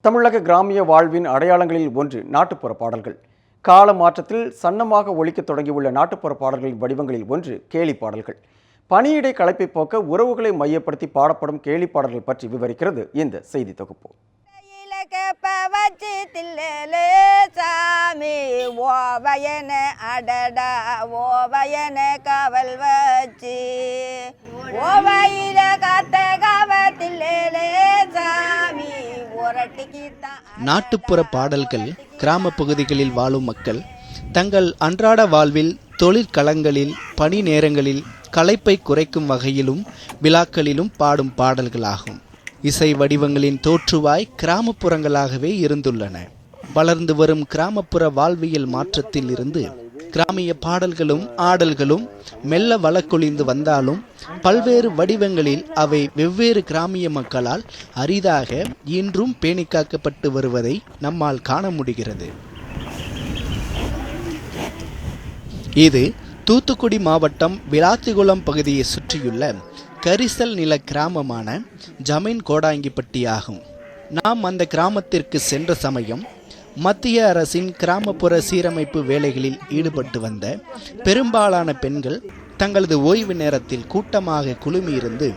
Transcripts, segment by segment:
தமிழக கிராமிய வாழ்வின் அடையாளங்களில் ஒன்று நாட்டுப்புற பாடல்கள். கால மாற்றத்தில் சன்னமாக ஒழிக்கத் தொடங்கியுள்ள நாட்டுப்புற பாடல்களின் வடிவங்களில் ஒன்று கேலி பாடல்கள். பணியிடை களைப்பை போக்க உறவுகளை மையப்படுத்தி பாடப்படும் கேலி பாடல்கள் பற்றி விவரிக்கிறது இந்த செய்தி தொகுப்பு. சாமி ஓவயன அடடா ஓவயன கவல் வச்சு. ஓவையில கத்த நாட்டுப்புற பாடல்கள் கிராம பகுதிகளில் வாழும் மக்கள் தங்கள் அன்றாட வாழ்வில் தொழிற்களங்களில் பணி நேரங்களில் களைப்பை குறைக்கும் வகையிலும் விழாக்களிலும் பாடும் பாடல்களாகும். இசை வடிவங்களின் தோற்றுவாய் கிராமப்புறங்களாகவே இருந்துள்ளன. வளர்ந்து வரும் கிராமப்புற வாழ்வியல் மாற்றத்தில் இருந்து கிராமிய பாடல்களும் ஆடல்களும் மெல்ல வழக்கொழிந்து வந்தாலும் பல்வேறு வடிவங்களில் அவை வெவ்வேறு கிராமிய மக்களால் அரிதாக இன்றும் பேணிக்காக்கப்பட்டு வருவதை நம்மால் காண முடிகிறது. இது தூத்துக்குடி மாவட்டம் விளாத்திகுளம் பகுதியை சுற்றியுள்ள கரிசல் நில கிராமமான ஜமீன் கோடாங்கிப்பட்டி ஆகும் நாம் அந்த கிராமத்திற்கு சென்ற சமயம் மத்திய அரசின் கிராமப்புற சீரமைப்பு வேலைகளில் ஈடுபட்டு வந்த பெரும்பாலான பெண்கள் தங்களது ஓய்வு நேரத்தில் கூட்டமாக குழுமியிருந்து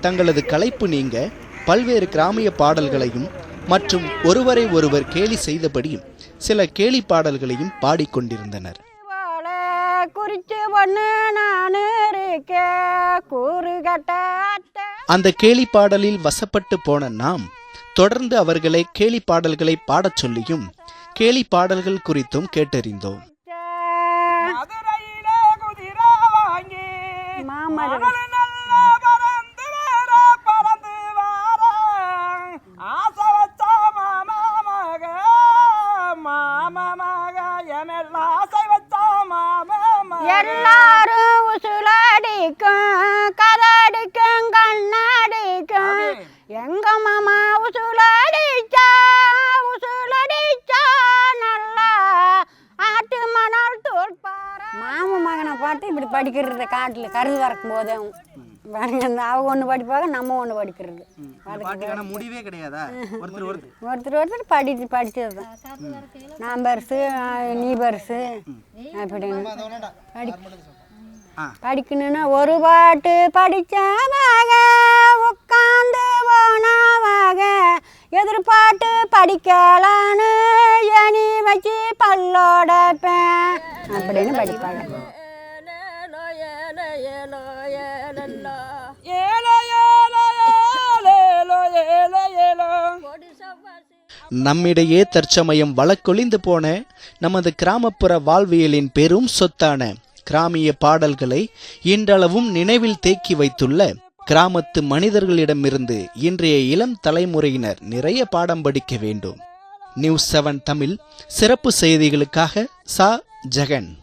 தங்களது களைப்பு நீங்க பல்வேறு கிராமிய பாடல்களையும் மற்றும் ஒருவரை ஒருவர் கேலி செய்தபடி சில கேலி பாடல்களையும் பாடிக்கொண்டிருந்தனர். அந்த கேலி பாடலில் வசப்பட்டு போன நாம் தொடர்ந்து அவர்களை கேலி பாடல்களை பாடச் சொல்லியும் கேலி பாடல்கள் குறித்தும் கேட்டறிந்தோம். எல்லாரும் உசுலடிக்கும் கதடிக்கும் கண்ணடிக்கும். எங்க மாமா உசுலடிச்சா பார்த்து இப்படி படிக்கிறது காட்டில் கருது வறக்கும் போதே பாருங்க இந்த அவங்க ஒன்று படிப்பாங்க நம்ம ஒன்று படிக்கிறது. முடிவே கிடையாதா? ஒருத்தர் ஒருத்தர். படிச்சு படித்தது தான் நான் பெருசு நீ பெருசு. அப்படின்னு படி படிக்கணும்னா ஒரு பாட்டு படிச்சவாக உட்காந்து போனவாக எதிர்பாட்டு படிக்கலான்னு எனி வச்சு பல்லோடப்பேன் அப்படின்னு படிப்பாங்க. ஏலோ ஏலோ ஏலேலோ ஏலோ ஏலோ நம்மிடையே தற்சமயம் வழக்கொழிந்து போன நமது கிராமப்புற வாழ்வியலின் பெரும் சொத்தான கிராமிய பாடல்களை இன்றளவும் நினைவில் தேக்கி வைத்துள்ள கிராமத்து மனிதர்களிடமிருந்து இன்றைய இளம் தலைமுறையினர் நிறைய பாடம் படிக்க வேண்டும். நியூஸ் செவன் தமிழ் சிறப்பு செய்திகளுக்காக சா. ஜெகன்.